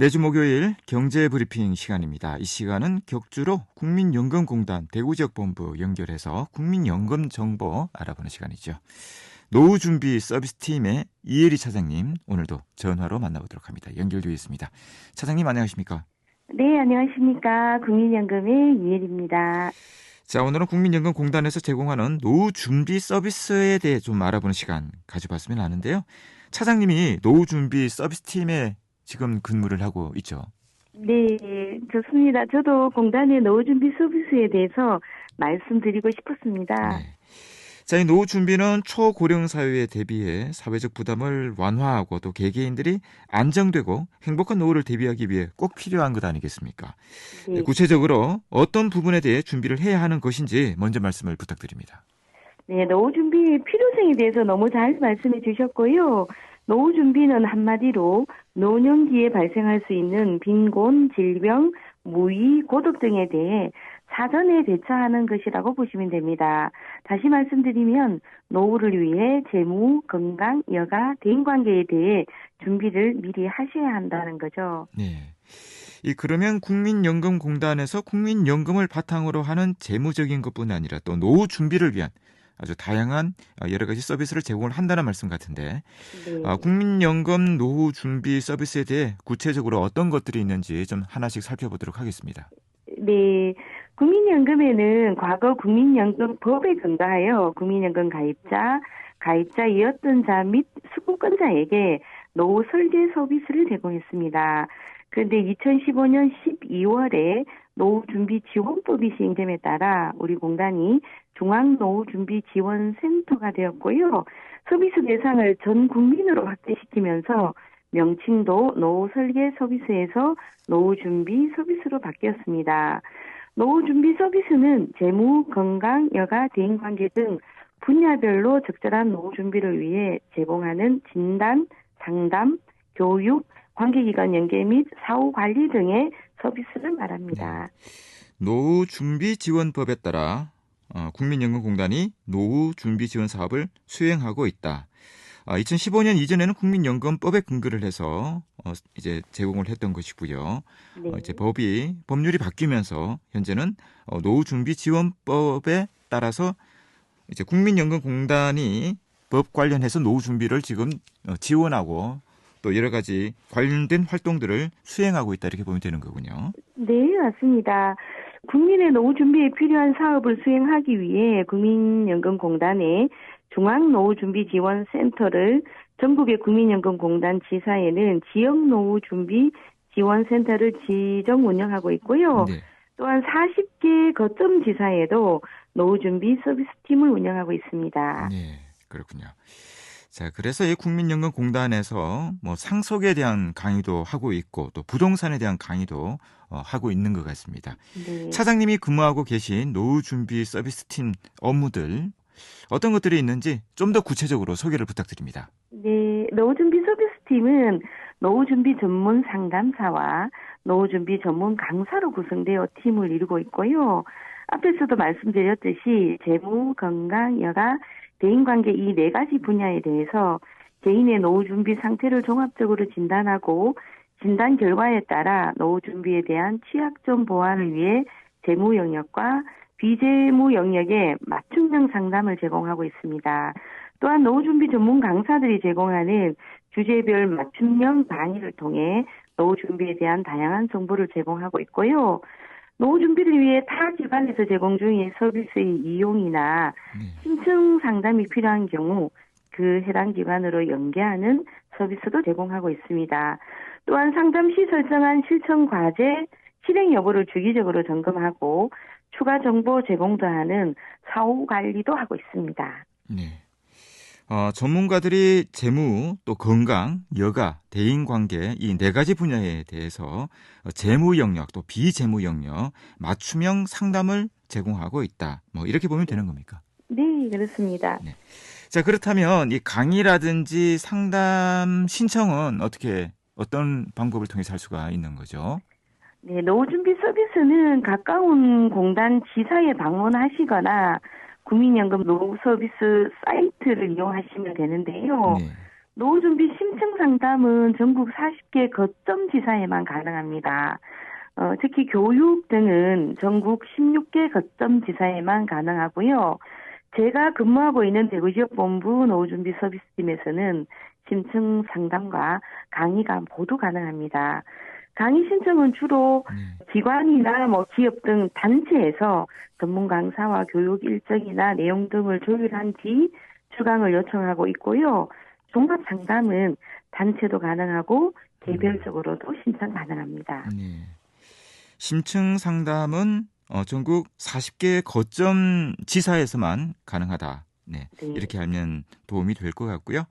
매주 목요일 경제 브리핑 시간입니다. 이 시간은 격주로 국민연금공단 대구지역본부 연결해서 국민연금 정보 알아보는 시간이죠. 노후 준비 서비스 팀의 이혜리 차장님 오늘도 전화로 만나보도록 합니다. 연결되어 있습니다. 차장님 안녕하십니까? 네, 안녕하십니까. 국민연금의 이혜리입니다. 자, 오늘은 국민연금공단에서 제공하는 노후 준비 서비스에 대해 좀 알아보는 시간 가져봤으면 하는데요. 차장님이 노후 준비 서비스 팀에 지금 근무를 하고 있죠. 네, 좋습니다. 저도 공단의 노후 준비 서비스에 대해서 말씀드리고 싶었습니다. 네. 자, 이 노후 준비는 초고령 사회에 대비해 사회적 부담을 완화하고 또 개개인들이 안정되고 행복한 노후를 대비하기 위해 꼭 필요한 것 아니겠습니까? 네. 구체적으로 어떤 부분에 대해 준비를 해야 하는 것인지 먼저 말씀을 부탁드립니다. 네, 노후 준비의 필요성에 대해서 너무 잘 말씀해 주셨고요. 노후 준비는 한마디로 노년기에 발생할 수 있는 빈곤, 질병, 무의, 고독 등에 대해 사전에 대처하는 것이라고 보시면 됩니다. 다시 말씀드리면 노후를 위해 재무, 건강, 여가, 대인관계에 대해 준비를 미리 하셔야 한다는 거죠. 네. 이 그러면 국민연금공단에서 국민연금을 바탕으로 하는 재무적인 것뿐 아니라 또 노후 준비를 위한 아주 다양한 여러 가지 서비스를 제공을 한다는 말씀 같은데 네. 아, 국민연금 노후 준비 서비스에 대해 구체적으로 어떤 것들이 있는지 좀 하나씩 살펴보도록 하겠습니다. 네. 국민연금에는 과거 국민연금법에 근거하여 국민연금 가입자, 가입자이었던 자 및 수급권자에게 노후 설계 서비스를 제공했습니다. 그런데 2015년 12월에 노후준비지원법이 시행됨에 따라 우리 공단이 중앙노후준비지원센터가 되었고요. 서비스 대상을 전 국민으로 확대시키면서 명칭도 노후 설계 서비스에서 노후 준비 서비스로 바뀌었습니다. 노후 준비 서비스는 재무, 건강, 여가, 대인 관계 등 분야별로 적절한 노후 준비를 위해 제공하는 진단, 상담, 교육, 관계기관 연계 및 사후 관리 등의 서비스를 말합니다. 네. 노후 준비 지원법에 따라 어, 국민연금공단이 노후 준비 지원 사업을 수행하고 있다. 2015년 아, 이전에는 국민연금법에 근거를 해서 어, 이제 제공을 했던 것이고요. 어, 네. 이제 법이 법률이 바뀌면서 현재는 어, 노후 준비 지원법에 따라서 이제 국민연금공단이 법 관련해서 노후 준비를 지금 지원하고 또 여러 가지 관련된 활동들을 수행하고 있다 이렇게 보면 되는 거군요. 네, 맞습니다. 국민의 노후 준비에 필요한 사업을 수행하기 위해 국민연금공단에 중앙노후준비지원센터를 전국의 국민연금공단 지사에는 지역노후준비 지원센터를 지정 운영하고 있고요. 네. 또한 40개 거점 지사에도 노후준비 서비스팀을 운영하고 있습니다. 네, 그렇군요. 자, 그래서 이 국민연금공단에서 뭐 상속에 대한 강의도 하고 있고 또 부동산에 대한 강의도 어, 하고 있는 것 같습니다. 네. 차장님이 근무하고 계신 노후 준비 서비스 팀 업무들 어떤 것들이 있는지 좀 더 구체적으로 소개를 부탁드립니다. 네, 노후 준비 서비스 팀은 노후 준비 전문 상담사와 노후 준비 전문 강사로 구성되어 팀을 이루고 있고요. 앞에서도 말씀드렸듯이 재무, 건강, 여가, 대인관계 이 네 가지 분야에 대해서 개인의 노후 준비 상태를 종합적으로 진단하고 진단 결과에 따라 노후 준비에 대한 취약점 보완을 위해 재무 영역과 비재무 영역에 맞춤형 상담을 제공하고 있습니다. 또한 노후 준비 전문 강사들이 제공하는 주제별 맞춤형 강의를 통해 노후 준비에 대한 다양한 정보를 제공하고 있고요. 노후 준비를 위해 타 기관에서 제공 중인 서비스의 이용이나 네. 신청 상담이 필요한 경우 그 해당 기관으로 연계하는 서비스도 제공하고 있습니다. 또한 상담 시 설정한 실천 과제 실행 여부를 주기적으로 점검하고 추가 정보 제공도 하는 사후 관리도 하고 있습니다. 네. 어, 전문가들이 재무, 또 건강, 여가, 대인관계 이 네 가지 분야에 대해서 재무 영역 또 비재무 영역 맞춤형 상담을 제공하고 있다. 뭐 이렇게 보면 되는 겁니까? 네, 그렇습니다. 네. 자 그렇다면 이 강의라든지 상담 신청은 어떻게 어떤 방법을 통해서 할 수가 있는 거죠? 네, 노후 준비 서비스는 가까운 공단 지사에 방문하시거나 국민연금 노후 서비스 사이트를 이용하시면 되는데요. 네. 노후 준비 심층 상담은 전국 40개 거점 지사에만 가능합니다. 어, 특히 교육 등은 전국 16개 거점 지사에만 가능하고요. 제가 근무하고 있는 대구지역본부 노후준비 서비스팀에서는 심층 상담과 강의가 모두 가능합니다. 강의 신청은 주로 네. 기관이나 뭐 기업 등 단체에서 전문 강사와 교육 일정이나 내용 등을 조율한 뒤 출강을 요청하고 있고요. 종합 상담은 단체도 가능하고 개별적으로도 신청 가능합니다. 네. 심층 상담은 어, 전국 40개 거점 지사에서만 가능하다. 네. 네. 이렇게 알면 도움이 될 것 같고요.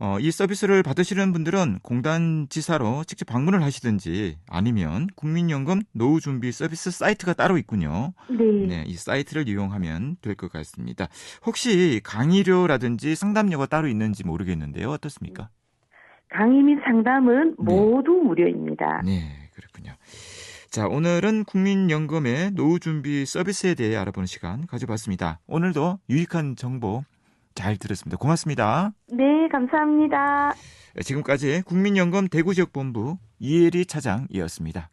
어, 이 서비스를 받으시는 분들은 공단 지사로 직접 방문을 하시든지 아니면 국민연금 노후 준비 서비스 사이트가 따로 있군요. 네. 네, 이 사이트를 이용하면 될 것 같습니다. 혹시 강의료라든지 상담료가 따로 있는지 모르겠는데요. 어떻습니까? 강의 및 상담은 네. 모두 무료입니다. 네, 그렇군요. 자, 오늘은 국민연금의 노후 준비 서비스에 대해 알아보는 시간 가져봤습니다. 오늘도 유익한 정보 잘 들었습니다. 고맙습니다. 네, 감사합니다. 지금까지 국민연금 대구지역본부 이혜리 차장이었습니다.